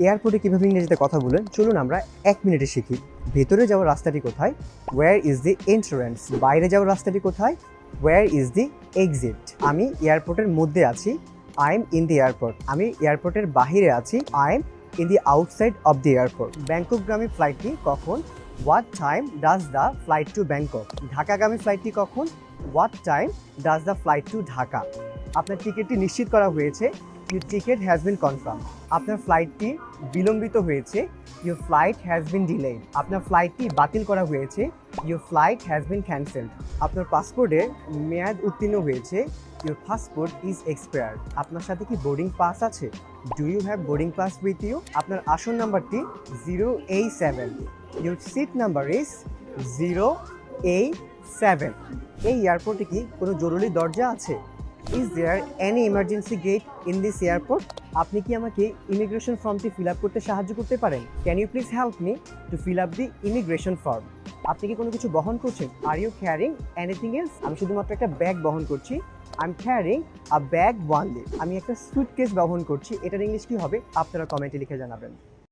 এয়ারপোর্টে কীভাবে ইংরেজিতে কথা বলেন? চলুন আমরা এক মিনিটে শিখি। ভেতরে যাওয়ার রাস্তাটি কোথায়? ওয়্যার ইজ দি এন্ট্রান্স বাইরে যাওয়ার রাস্তাটি কোথায়? ওয়্যার ইজ দি এক্সিট আমি এয়ারপোর্টের মধ্যে আছি। I am in the airport আমি এয়ারপোর্টের বাহিরে আছি। I am in the outside of the airport ব্যাংককগামী ফ্লাইটটি কখন? What time does the flight to Bangkok ঢাকাগামী ফ্লাইটটি কখন? What time does the flight to Dhaka আপনার টিকিটটি নিশ্চিত করা হয়েছে। Your ticket has been confirm আপনার ফ্লাইটটি বিলম্বিত হয়েছে your flight has been delayed আপনার ফ্লাইটটি বাতিল করা হয়েছে your flight has been cancelled আপনার পাসপোর্টের মেয়াদ উত্তীর্ণ হয়েছে ইউর পাসপোর্ট ইজ এক্সপায়ার্ড আপনার সাথে কি বোর্ডিং পাস আছে? Do you have boarding pass with you আপনার আসন নাম্বারটি zero A seven your seat number is zero A seven এই এয়ারপোর্টে কি কোনো জরুরি দরজা আছে? Is there any emergency gate in this airport আপনি কি আমাকে ইমিগ্রেশন ফর্মটি ফিল আপ করতে সাহায্য করতে পারেন? Can you please help me to fill up the immigration form আপনি কি কোনো কিছু বহন করছেন? Are you carrying anything else আমি শুধুমাত্র একটা ব্যাগ বহন করছি। I am carrying a bag only আমি একটা সুটকেস বহন করছি। এটার ইংলিশ কি হবে? আপনারা কমেন্টে লিখে জানাবেন।